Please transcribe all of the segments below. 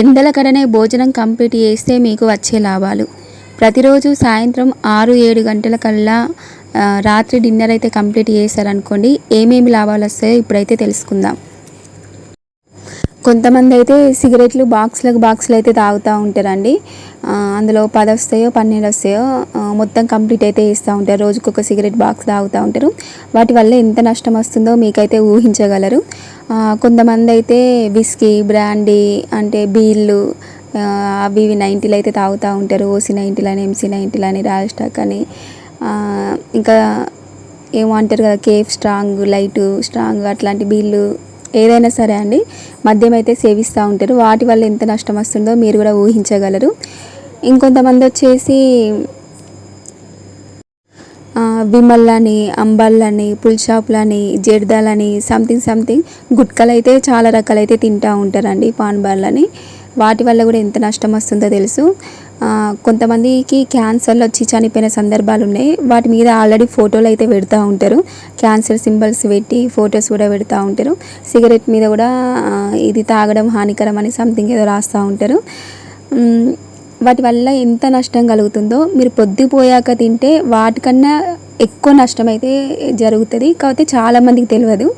ఇందల కడనే భోజనం కంప్లీట్ చేస్తే మీకు వచ్చే లాభాలు. ప్రతిరోజు సాయంత్రం ఆరు ఏడు గంటల కల్లా రాత్రి డిన్నర్ అయితే కంప్లీట్ చేశారనుకోండి ఏమేమి లాభాలు వస్తాయో ఇప్పుడైతే తెలుసుకుందాం. కొంతమంది అయితే సిగరెట్లు బాక్స్లకు బాక్స్లు అయితే తాగుతూ ఉంటారండి. అందులో పది వస్తాయో పన్నెండు వస్తాయో మొత్తం కంప్లీట్ అయితే ఇస్తూ ఉంటారు. రోజుకు ఒక సిగరెట్ బాక్స్ తాగుతూ ఉంటారు. వాటి వల్ల ఎంత నష్టం వస్తుందో మీకైతే ఊహించగలరు. కొంతమంది అయితే విస్కీ బ్రాండీ అంటే బీళ్ళు అవి ఇవి నైంటీలు అయితే తాగుతూ ఉంటారు. ఓసీ నైంటీలు అని ఎంసీ నైంటీలు అని రాజ్టాక్ అని. ఇంకా ఏమో అంటారు కదా కేఫ్ స్ట్రాంగ్ లైటు స్ట్రాంగ్ అట్లాంటి బీళ్ళు ఏదైనా సరే అండి మద్యం అయితే సేవిస్తూ ఉంటారు. వాటి వల్ల ఎంత నష్టం వస్తుందో మీరు కూడా ఊహించగలరు. ఇంకొంతమంది వచ్చేసి విమల్లని అంబళ్ళని పుల్షాపులని జెర్దాలని సంథింగ్ సంథింగ్ గుట్కలు అయితే చాలా రకాలైతే తింటూ ఉంటారండి పాన్ బార్లని. వాటి వల్ల కూడా ఎంత నష్టం వస్తుందో తెలుసు. కొంతమందికి క్యాన్సర్లు వచ్చి చనిపోయిన సందర్భాలు ఉన్నాయి. వాటి మీద ఆల్రెడీ ఫోటోలు అయితే పెడతా ఉంటారు. క్యాన్సర్ సింబల్స్ పెట్టి ఫొటోస్ కూడా పెడతా ఉంటారు. సిగరెట్ మీద కూడా ఇది తాగడం హానికరం అని సంథింగ్ ఏదో రాస్తూ ఉంటారు. వాటి వల్ల ఎంత నష్టం కలుగుతుందో మీరు పొద్దుపోయాక తింటే వాటికన్నా ఎక్కువ నష్టం అయితే జరుగుతుంది. కాకపోతే చాలామందికి తెలియదు.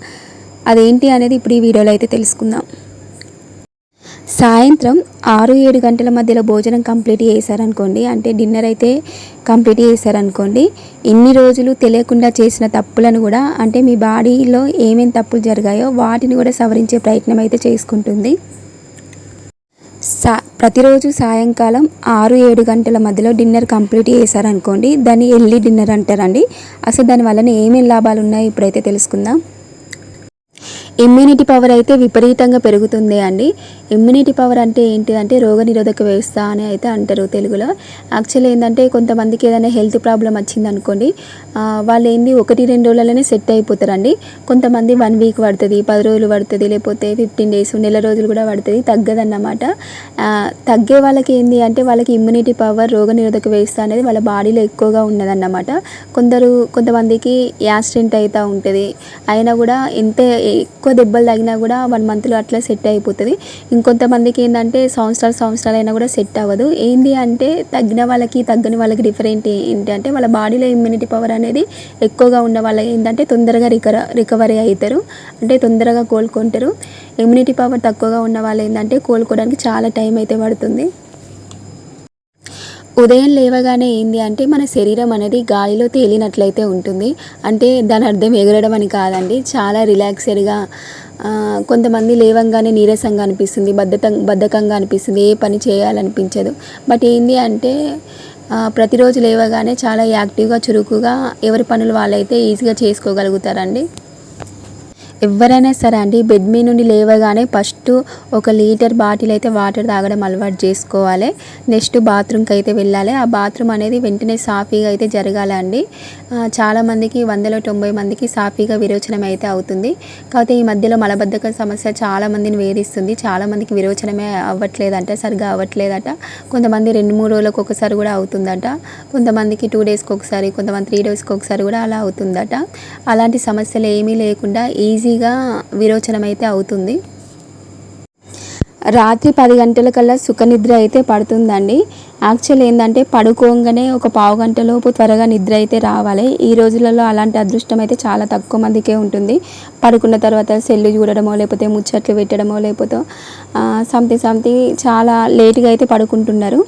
అదేంటి అనేది ఇప్పుడు ఈ వీడియోలో అయితే తెలుసుకుందాం. సాయంత్రం ఆరు ఏడు గంటల మధ్యలో భోజనం కంప్లీట్ చేశారనుకోండి అంటే డిన్నర్ అయితే కంప్లీట్ చేశారనుకోండి ఇన్ని రోజులు తెలియకుండా చేసిన తప్పులను కూడా అంటే మీ బాడీలో ఏమేమి తప్పులు జరిగాయో వాటిని కూడా సవరించే ప్రయత్నం అయితే చేసుకుంటుంది. సా ప్రతిరోజు సాయంకాలం ఆరు ఏడు గంటల మధ్యలో డిన్నర్ కంప్లీట్ చేశారనుకోండి దాన్ని ఎల్లి డిన్నర్ అంటారండి. అసలు దాని వలన ఏమేమి లాభాలు ఉన్నాయో ఇప్పుడైతే తెలుసుకుందాం. ఇమ్యూనిటీ పవర్ అయితే విపరీతంగా పెరుగుతుంది అండి. ఇమ్యూనిటీ పవర్ అంటే ఏంటి అంటే రోగనిరోధక వ్యవస్థ అని అయితే అంటారు తెలుగులో. యాక్చువల్లీ ఏంటంటే కొంతమందికి ఏదైనా హెల్త్ ప్రాబ్లం వచ్చింది అనుకోండి వాళ్ళు ఏంది ఒకటి రెండు రోజులలోనే సెట్ అయిపోతారండి. కొంతమంది వన్ వీక్ పడుతుంది పది రోజులు పడుతుంది లేకపోతే ఫిఫ్టీన్ డేస్ నెల రోజులు కూడా పడుతుంది తగ్గదన్నమాట. తగ్గే వాళ్ళకి ఏంది అంటే వాళ్ళకి ఇమ్యూనిటీ పవర్ రోగనిరోధక వ్యవస్థ అనేది వాళ్ళ బాడీలో ఎక్కువగా ఉన్నదన్నమాట. కొందరు కొంతమందికి యాక్సిడెంట్ అవుతూ ఉంటుంది. అయినా కూడా ఎంత ఎక్కువ దెబ్బలు తగినా కూడా వన్ మంత్లో అట్లా సెట్ అయిపోతుంది. ఇంకొంతమందికి ఏంటంటే సంవత్సరాలు సంవత్సరాలు అయినా కూడా సెట్ అవ్వదు. ఏంటి అంటే తగ్గిన వాళ్ళకి తగ్గని వాళ్ళకి డిఫరెంట్ ఏంటి అంటే వాళ్ళ బాడీలో ఇమ్యూనిటీ పవర్ అనేది ఎక్కువగా ఉన్న వాళ్ళకి ఏంటంటే తొందరగా రికర రికవరీ అవుతారు అంటే తొందరగా కోలుకుంటారు. ఇమ్యూనిటీ పవర్ తక్కువగా ఉన్న వాళ్ళు ఏంటంటే కోలుకోవడానికి చాలా టైం అయితే పడుతుంది. ఉదయం లేవగానే ఏంది అంటే మన శరీరం అనేది గాలిలో తేలినట్లయితే ఉంటుంది. అంటే దాని అర్థం ఎగరడం అని కాదండి. చాలా రిలాక్స్డ్గా కొంతమంది లేవంగానే నీరసంగా అనిపిస్తుంది బద్ధత బద్ధకంగా అనిపిస్తుంది ఏ పని చేయాలనిపించదు. బట్ ఏంది అంటే ప్రతిరోజు లేవగానే చాలా యాక్టివ్గా చురుకుగా ఎవరి పనులు వాళ్ళైతే ఈజీగా చేసుకోగలుగుతారండి. ఎవరైనా సరే అండి బెడ్ మీ నుండి లేవగానే ఫస్ట్ ఒక లీటర్ బాటిల్ అయితే వాటర్ తాగడం అలవాటు చేసుకోవాలి. నెక్స్ట్ బాత్రూమ్కి అయితే వెళ్ళాలి. ఆ బాత్రూమ్ అనేది వెంటనే సాఫీగా అయితే జరగాలండి చాలామందికి వందలో తొంభై మందికి సాఫీగా విరోచనం అయితే అవుతుంది. కాకపోతే ఈ మధ్యలో మలబద్ధకం సమస్య చాలా మందిని వేధిస్తుంది. చాలామందికి విరోచనమే అవ్వట్లేదంట సరిగా అవ్వట్లేదట. కొంతమంది రెండు మూడు రోజులకు ఒకసారి కూడా అవుతుందట. కొంతమందికి టూ డేస్కి ఒకసారి కొంతమంది త్రీ డేస్కి ఒకసారి కూడా అలా అవుతుందట. అలాంటి సమస్యలు ఏమీ లేకుండా ఈజీ ఈజీగా విరోచనం అయితే అవుతుంది. రాత్రి పది గంటల కల్లా సుఖనిద్ర అయితే పడుతుందండి. యాక్చువల్ ఏంటంటే పడుకోగానే ఒక పావు గంట లోపు త్వరగా నిద్ర అయితే రావాలి. ఈ రోజులలో అలాంటి అదృష్టం అయితే చాలా తక్కువ మందికే ఉంటుంది. పడుకున్న తర్వాత సెల్లు చూడడమో లేకపోతే ముచ్చట్లు పెట్టడమో లేకపోతే సంథింగ్ సంథింగ్ చాలా లేట్గా అయితే పడుకుంటున్నారు.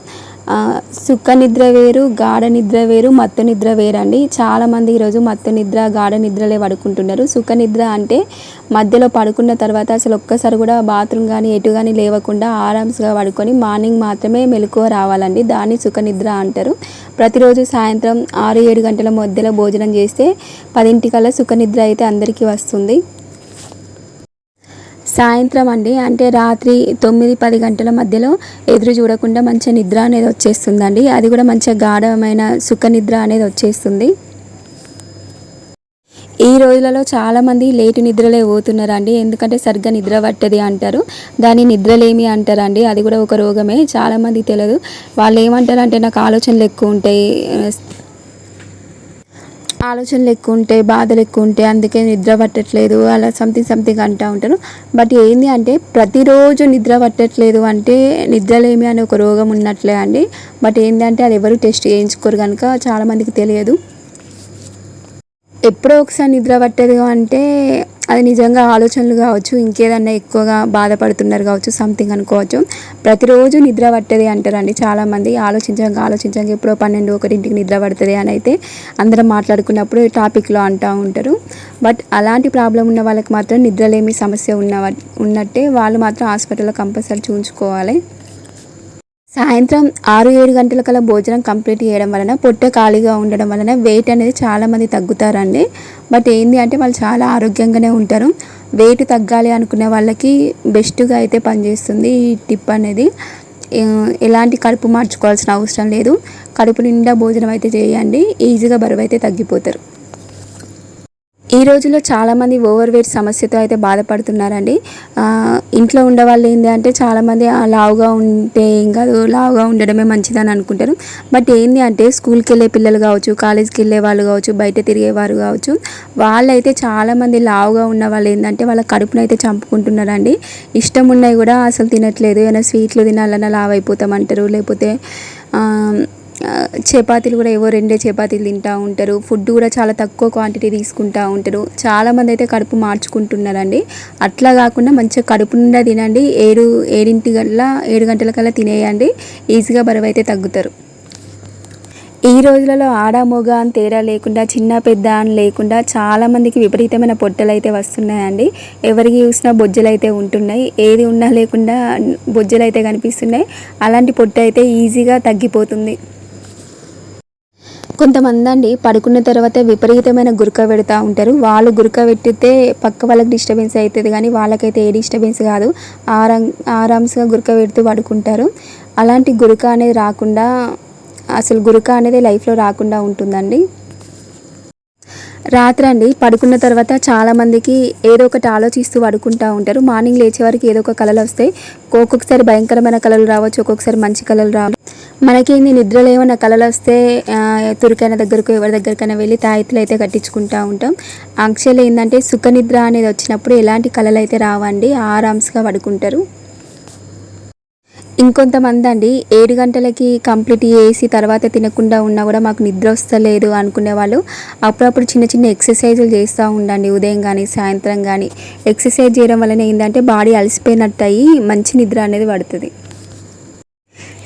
సుఖ నిద్ర వేరు గాఢ నిద్ర వేరు మత్తు నిద్ర వేరండి. చాలామంది ఈరోజు మత్తు నిద్ర గాఢ నిద్రలే పడుకుంటున్నారు. సుఖ నిద్ర అంటే మధ్యలో పడుకున్న తర్వాత అసలు ఒక్కసారి కూడా బాత్రూమ్ కానీ ఎటు కానీ లేవకుండా ఆరామ్స్గా పడుకొని మార్నింగ్ మాత్రమే మెలకువ రావాలండి. దాన్ని సుఖ నిద్ర అంటారు. ప్రతిరోజు సాయంత్రం ఆరు ఏడు గంటల మధ్యలో భోజనం చేస్తే పదింటికల్లా సుఖ నిద్ర అయితే అందరికీ వస్తుంది. సాయంత్రం అండి. అంటే రాత్రి తొమ్మిది పది గంటల మధ్యలో ఎదురు చూడకుండా మంచి నిద్ర అనేది వచ్చేస్తుందండి. అది కూడా మంచిగా గాఢమైన సుఖ నిద్ర అనేది వచ్చేస్తుంది. ఈ రోజులలో చాలామంది లేటు నిద్రలే పోతున్నారండి. ఎందుకంటే సరిగ్గా నిద్ర పట్టది అంటారు. దాన్ని నిద్రలేమి అంటారండి. అది కూడా ఒక రోగమే. చాలామంది తెలియదు. వాళ్ళు ఏమంటారు అంటే నాకు ఆలోచనలు ఎక్కువ ఉంటాయి. ఆలోచనలు ఎక్కువ ఉంటాయి బాధలు ఎక్కువ ఉంటాయి అందుకే నిద్ర పట్టట్లేదు అలా సంథింగ్ సంథింగ్ అంటూ ఉంటారు బట్ ఏంది అంటే ప్రతిరోజు నిద్ర పట్టట్లేదు అంటే నిద్రలేమి అనే ఒక రోగం ఉన్నట్లే అండి. బట్ ఏంటంటే అది ఎవరు టెస్ట్ చేయించుకోరు కనుక చాలామందికి తెలియదు. ఎప్పుడో ఒకసారి నిద్ర పట్టదు అంటే అది నిజంగా ఆలోచనలు కావచ్చు ఇంకేదన్నా ఎక్కువగా బాధపడుతున్నారు కావచ్చు సంథింగ్ అనుకోవచ్చు. ప్రతిరోజు నిద్ర పట్టేది అంటారండి చాలామంది. ఆలోచించాక ఆలోచించక ఎప్పుడో పన్నెండు ఒకటింటికి నిద్ర పడుతుంది అని అయితే అందరం మాట్లాడుకున్నప్పుడు టాపిక్లో అంటూ ఉంటారు. బట్ అలాంటి ప్రాబ్లం ఉన్న వాళ్ళకి మాత్రం నిద్రలేమి సమస్య ఉన్న ఉన్నట్టే వాళ్ళు మాత్రం హాస్పిటల్లో కంపల్సరీ చూపించుకోవాలి సాయంత్రం ఆరు ఏడు గంటల కల్లా భోజనం కంప్లీట్ చేయడం వలన పొట్ట ఖాళీగా ఉండడం వలన వెయిట్ అనేది చాలామంది తగ్గుతారండి. బట్ ఏంటి అంటే వాళ్ళు చాలా ఆరోగ్యంగానే ఉంటారు. వెయిట్ తగ్గాలి అనుకునే వాళ్ళకి బెస్ట్గా అయితే పనిచేస్తుంది ఈ టిప్ అనేది. ఎలాంటి కడుపు మార్చుకోవాల్సిన అవసరం లేదు. కడుపు నిండా భోజనం అయితే చేయండి. ఈజీగా బరువు అయితే తగ్గిపోతారు. ఈ రోజుల్లో చాలామంది ఓవర్ వెయిట్ సమస్యతో అయితే బాధపడుతున్నారండి. ఇంట్లో ఉండేవాళ్ళు ఏంటి అంటే చాలామంది లావుగా ఉంటే ఏం కాదు లావుగా ఉండడమే మంచిదని అనుకుంటారు. బట్ ఏంటి అంటే స్కూల్కి వెళ్ళే పిల్లలు కావచ్చు కాలేజ్కి వెళ్ళే వాళ్ళు కావచ్చు బయట తిరిగేవారు కావచ్చు వాళ్ళైతే చాలామంది లావుగా ఉన్న వాళ్ళు ఏంటంటే వాళ్ళ కడుపునైతే అయితే చంపుకుంటున్నారండి. ఇష్టం ఉన్నాయి కూడా అసలు తినట్లేదు ఏమైనా స్వీట్లు తినాలన్నా లావు అయిపోతామంటారు లేకపోతే చపాతీలు కూడా ఏవో రెండే చపాతీలు తింటూ ఉంటారు. ఫుడ్ కూడా చాలా తక్కువ క్వాంటిటీ తీసుకుంటూ ఉంటారు. చాలామంది అయితే కడుపు మార్చుకుంటున్నారండి. అట్లా కాకుండా మంచిగా కడుపు నిండా తినండి. ఏడు ఏడింటి గంటల ఏడు గంటల కల్లా తినేయండి. ఈజీగా బరువు అయితే తగ్గుతారు. ఈ రోజులలో ఆడ మొగ అని తేడా లేకుండా చిన్న పెద్ద అని లేకుండా చాలామందికి విపరీతమైన పొట్టలు అయితే వస్తున్నాయండి. ఎవరికి చూసినా బొజ్జలు అయితే ఉంటున్నాయి. ఏది ఉన్నా లేకుండా బొజ్జలు అయితే కనిపిస్తున్నాయి. అలాంటి పొట్ట అయితే ఈజీగా తగ్గిపోతుంది. కొంతమంది అండి పడుకున్న తర్వాత విపరీతమైన గురక పెడతా ఉంటారు. వాళ్ళు గురక పెట్టితే పక్క వాళ్ళకి డిస్టర్బెన్స్ అవుతుంది కానీ వాళ్ళకైతే ఏ డిస్టర్బెన్స్ కాదు. ఆరాం ఆరామ్స్గా గురక పెడుతూ పడుకుంటారు. అలాంటి గురక అనేది రాకుండా అసలు గురక అనేది లైఫ్లో రాకుండా ఉంటుందండి. రాత్రి అండి పడుకున్న తర్వాత చాలామందికి ఏదో ఒకటి ఆలోచిస్తూ పడుకుంటూ ఉంటారు. మార్నింగ్ లేచే వరకు ఏదో ఒక కళలు వస్తాయి. ఒక్కొక్కసారి భయంకరమైన కళలు రావచ్చు ఒక్కొక్కసారి మంచి కళలు రావచ్చు మనకేంది? నిద్రలో ఏమైనా కళలు వస్తే తురికైన దగ్గరకు ఎవరి దగ్గరికైనా వెళ్ళి తాయితులు అయితే కట్టించుకుంటూ ఉంటాం. యాక్చువల్లీ ఏంటంటే సుఖ నిద్ర అనేది వచ్చినప్పుడు ఎలాంటి కళలు అయితే రావండి ఆరామ్స్గా పడుకుంటారు. ఇంకొంతమంది అండి ఏడు గంటలకి కంప్లీట్ చేసి తర్వాత తినకుండా ఉన్నా కూడా మాకు నిద్ర వస్తలేదు అనుకునే వాళ్ళు అప్పుడప్పుడు చిన్న చిన్న ఎక్సర్సైజులు చేస్తూ ఉండండి ఉదయం కానీ సాయంత్రం కానీ ఎక్సర్సైజ్ చేయడం వలన ఏంటంటే బాడీ అలసిపోయినట్టు అయ్యి మంచి నిద్ర అనేది పడుతుంది.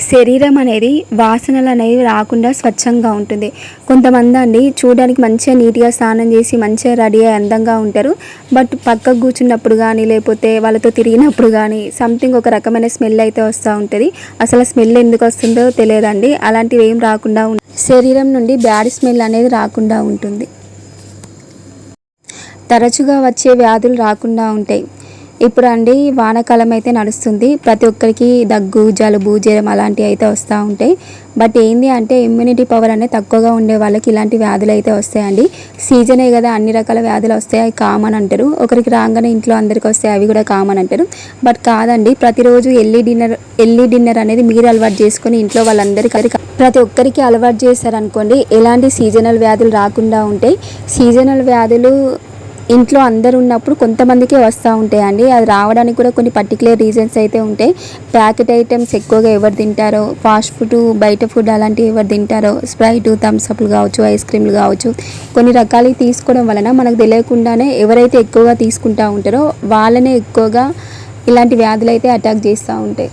శరీరం అనేది వాసనలు అనేవి రాకుండా స్వచ్ఛంగా ఉంటుంది. కొంతమంది అండి చూడడానికి మంచిగా నీట్గా స్నానం చేసి మంచిగా రెడీ అయ్యి అందంగా ఉంటారు. బట్ పక్కకు కూర్చున్నప్పుడు కానీ లేకపోతే వాళ్ళతో తిరిగినప్పుడు కానీ సంథింగ్ ఒక రకమైన స్మెల్ అయితే వస్తూ ఉంటుంది. అసలు స్మెల్ ఎందుకు వస్తుందో తెలియదండి. అలాంటివి ఏం రాకుండా శరీరం నుండి బ్యాడ్ స్మెల్ అనేది రాకుండా ఉంటుంది. తరచుగా వచ్చే వ్యాధులు రాకుండా ఉంటాయి. ఇప్పుడు అండి వానాకాలం అయితే నడుస్తుంది. ప్రతి ఒక్కరికి దగ్గు జలుబు జ్వరం అలాంటివి అయితే వస్తూ ఉంటాయి. బట్ ఏంది అంటే ఇమ్యూనిటీ పవర్ అనేది తక్కువగా ఉండే వాళ్ళకి ఇలాంటి వ్యాధులు అయితే వస్తాయండి. సీజనే కదా అన్ని రకాల వ్యాధులు వస్తాయి. అవి కామన్ అంటారు. ఒకరికి రాగానే ఇంట్లో అందరికి వస్తాయి. అవి కూడా కామన్ అంటారు. బట్ కాదండి ప్రతిరోజు ఎల్లి డిన్నర్ ఎల్లి డిన్నర్ అనేది మీరు అలవాటు చేసుకొని ఇంట్లో వాళ్ళందరికీ ప్రతి ఒక్కరికి అలవాటు చేశారనుకోండి ఎలాంటి సీజనల్ వ్యాధులు రాకుండా ఉంటాయి. సీజనల్ వ్యాధులు ఇంట్లో అందరు ఉన్నప్పుడు కొంతమందికే వస్తూ ఉంటాయండి. అది రావడానికి కూడా కొన్ని పర్టికులర్ రీజన్స్ అయితే ఉంటాయి. ప్యాకెట్ ఐటమ్స్ ఎక్కువగా ఎవరు తింటారో ఫాస్ట్ ఫుడ్ బయట ఫుడ్ అలాంటివి ఎవరు తింటారో స్ప్రైట్ థమ్స్అప్లు కావచ్చు ఐస్ క్రీమ్లు కావచ్చు కొన్ని రకాలు తీసుకోవడం వలన మనకు తెలియకుండానే ఎవరైతే ఎక్కువగా తీసుకుంటూ ఉంటారో వాళ్ళనే ఎక్కువగా ఇలాంటి వ్యాధులు అయితే అటాక్ చేస్తూ ఉంటాయి.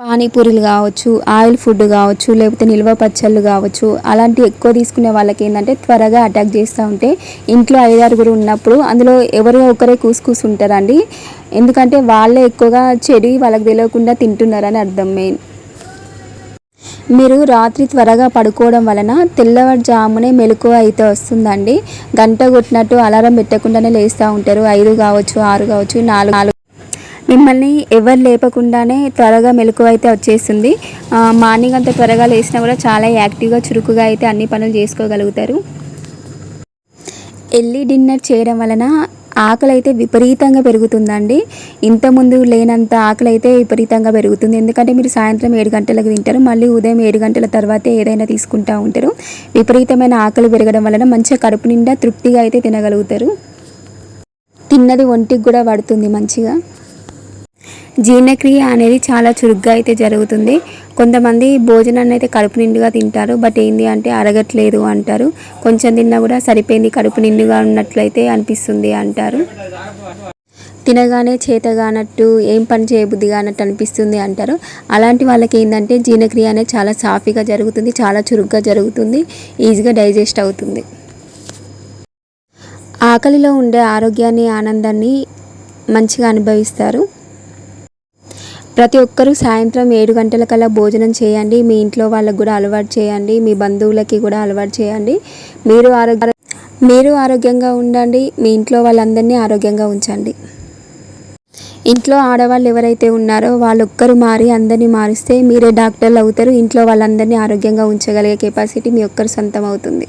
పానీపూరీలు కావచ్చు ఆయిల్ ఫుడ్ కావచ్చు లేకపోతే నిల్వ పచ్చళ్ళు కావచ్చు అలాంటివి ఎక్కువ తీసుకునే వాళ్ళకి ఏంటంటే త్వరగా అటాక్ చేస్తూ ఉంటే ఇంట్లో ఐదారుగురు ఉన్నప్పుడు అందులో ఎవరో ఒకరే కూసుకూసుంటారండి. ఎందుకంటే వాళ్ళే ఎక్కువగా చెడు వాళ్ళకి తెలియకుండా తింటున్నారని అర్థం మెయిన్. మీరు రాత్రి త్వరగా పడుకోవడం వలన తెల్లవారుజామునే మెలకువ అయితే వస్తుందండి. గంట కొట్టినట్టు అలారం పెట్టకుండానే లేస్తూ ఉంటారు. ఐదు కావచ్చు ఆరు కావచ్చు నాలుగు మిమ్మల్ని ఎవరు లేపకుండానే త్వరగా మెలకు అయితే వచ్చేస్తుంది. మార్నింగ్ అంతా త్వరగా లేచినా కూడా చాలా యాక్టివ్గా చురుకుగా అయితే అన్ని పనులు చేసుకోగలుగుతారు. ఎల్లి డిన్నర్ చేయడం వలన ఆకలి అయితే విపరీతంగా పెరుగుతుందండి. ఇంతకుముందు లేనంత ఆకలి అయితే విపరీతంగా పెరుగుతుంది. ఎందుకంటే మీరు సాయంత్రం ఏడు గంటలకు తింటారు మళ్ళీ ఉదయం ఏడు గంటల తర్వాత ఏదైనా తీసుకుంటూ ఉంటారు. విపరీతమైన ఆకలి పెరగడం వలన మంచిగా కడుపు నిండా తృప్తిగా అయితే తినగలుగుతారు. తిన్నది ఒంటికి కూడా పడుతుంది మంచిగా. జీర్ణక్రియ అనేది చాలా చురుగ్గా అయితే జరుగుతుంది. కొంతమంది భోజనాన్ని అయితే కడుపు నిండుగా తింటారు. బట్ ఏంటి అంటే అరగట్లేదు అంటారు. కొంచెం తిన్నా కూడా సరిపోయింది కడుపు నిండుగా ఉన్నట్లయితే అనిపిస్తుంది అంటారు. తినగానే చేతగానట్టు ఏం పని చేయబుద్ధి కానట్టు అనిపిస్తుంది అంటారు. అలాంటి వాళ్ళకి ఏంటంటే జీర్ణక్రియ అనేది చాలా సాఫీగా జరుగుతుంది చాలా చురుగ్గా జరుగుతుంది ఈజీగా డైజెస్ట్ అవుతుంది. ఆకలిలో ఉండే ఆరోగ్యాన్ని ఆనందాన్ని మంచిగా అనుభవిస్తారు. ప్రతి ఒక్కరూ సాయంత్రం ఏడు గంటలకల్లా భోజనం చేయండి. మీ ఇంట్లో వాళ్ళకు కూడా అలవాటు చేయండి. మీ బంధువులకి కూడా అలవాటు చేయండి. మీరు ఆరోగ్య మీరు ఆరోగ్యంగా ఉండండి. మీ ఇంట్లో వాళ్ళందరినీ ఆరోగ్యంగా ఉంచండి. ఇంట్లో ఆడవాళ్ళు ఎవరైతే ఉన్నారో వాళ్ళొక్కరు మారి అందరినీ మారిస్తే మీరే డాక్టర్లు అవుతారు. ఇంట్లో వాళ్ళందరినీ ఆరోగ్యంగా ఉంచగలిగే కెపాసిటీ మీ ఒక్కరు సొంతం అవుతుంది.